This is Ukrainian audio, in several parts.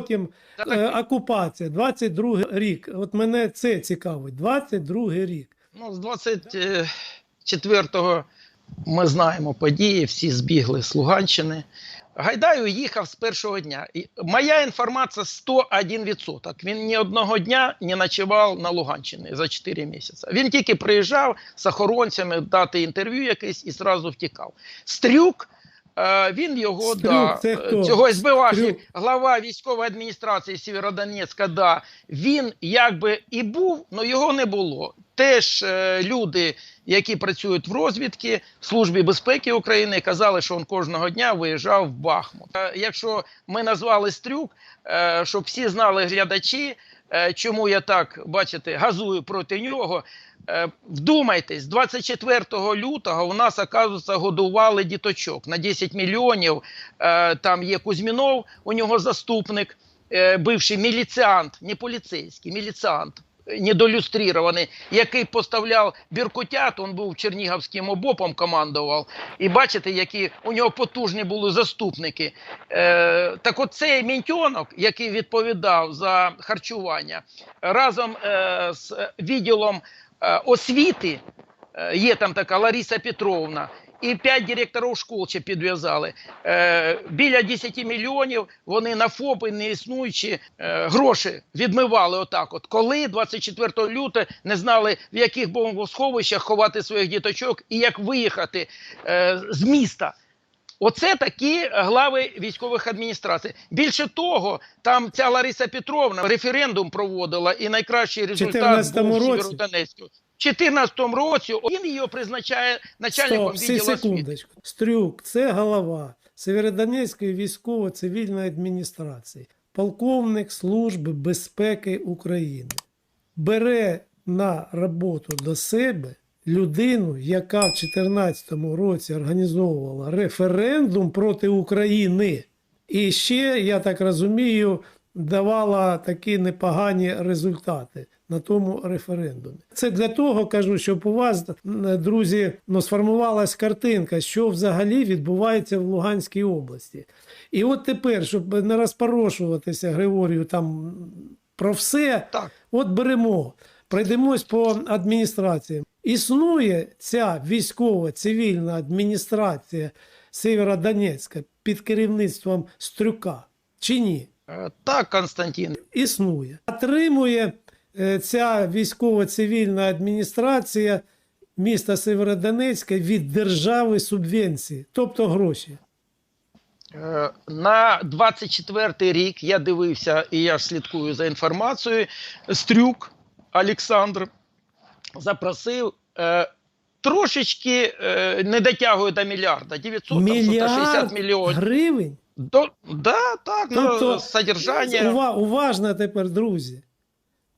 потім е, окупація, 22 рік. От мене це цікавить. 22 рік. Ну, з 24-го ми знаємо події, всі збігли з Луганщини. Гайдай уїхав з першого дня. І моя інформація 101%. Він ні одного дня не ночував на Луганщині за 4 місяці. Він тільки приїжджав з охоронцями дати інтерв'ю якесь і одразу втікав. Стрюк, він його Стрюк да, цього СБУ, глава військової адміністрації Сєвєродонецька, да, він якби і був, але його не було. Теж е, люди, які працюють в розвідці в Службі безпеки України, казали, що він кожного дня виїжджав в Бахмут. Е, якщо ми назвали Стрюк, е, щоб всі знали глядачі, е, чому я так, бачите, газую проти нього. Е, Вдумайтесь, 24 лютого у нас, оказується, годували діточок на 10 мільйонів. Е, Там є Кузьмінов, у нього заступник, е, бивший міліціант, не поліцейський, міліціант. Недолюстрірований, який поставляв біркутят, він був Чернігівським обопом командував. І бачите, які у нього потужні були заступники. Е, так от цей мінтьонок, який відповідав за харчування, разом е, з відділом е, освіти, е, є там така Лариса Петровна, і п'ять директорів школ ще підв'язали. Е, біля 10 мільйонів вони на ФОПи неіснуючі е, гроші відмивали отак. От коли 24 лютого не знали, в яких бомбосховищах ховати своїх діточок і як виїхати е, з міста. Оце такі глави військових адміністрацій. Більше того, там ця Лариса Петровна референдум проводила, і найкращий результат 14-му був в? Сєвєродонецьку. В 2014 році він її призначає начальником Стоп, відділу освіти. Стрюк це голова Северодонецької військово-цивільної адміністрації, полковник Служби безпеки України. Бере на роботу до себе людину, яка в 2014 році організовувала референдум проти України. І ще, я так розумію, давала такі непогані результати на тому референдумі. Це для того кажу, щоб у вас, друзі, ну, сформувалась картинка, що взагалі відбувається в Луганській області. І от тепер, щоб не розпорошуватися Григорію там про все, Так. От беремо, пройдемось по адміністраціям. Існує ця військова цивільна адміністрація Сєвєродонецька під керівництвом Стрюка чи ні? Е, Так, Константин. Існує. Отримує е, ця військово-цивільна адміністрація міста Сєвєродонецька від держави субвенції, тобто гроші. Е, На 24 рік я дивився і я слідкую за інформацією. Стрюк Олександр запросив е, трошечки е, не дотягує до мільярда, 900 там, 160 мільйонів. гривень. До, да, так, Тобто, ну, содержання. Ува, уважно тепер, друзі.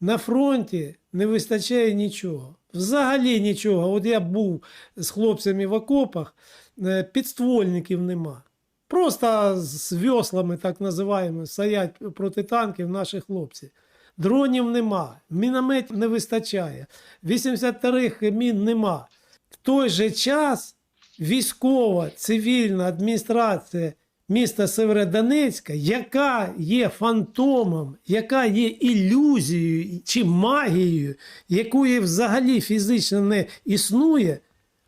На фронті не вистачає нічого. Взагалі нічого. От я був з хлопцями в окопах, е, підствольників нема. Просто з веслами, так називаємо, стоять проти танків наші хлопці. Дронів нема, мінометів не вистачає, 83-х мін нема. В той же час військова цивільна адміністрація міста Северодонецька, яка є фантомом, яка є ілюзією чи магією, якої взагалі фізично не існує,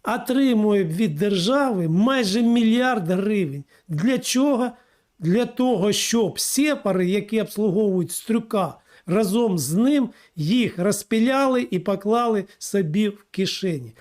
отримує від держави майже мільярд гривень. Для чого? Для того, щоб сепари, які обслуговують стрюка, разом з ним їх розпіляли і поклали собі в кишені.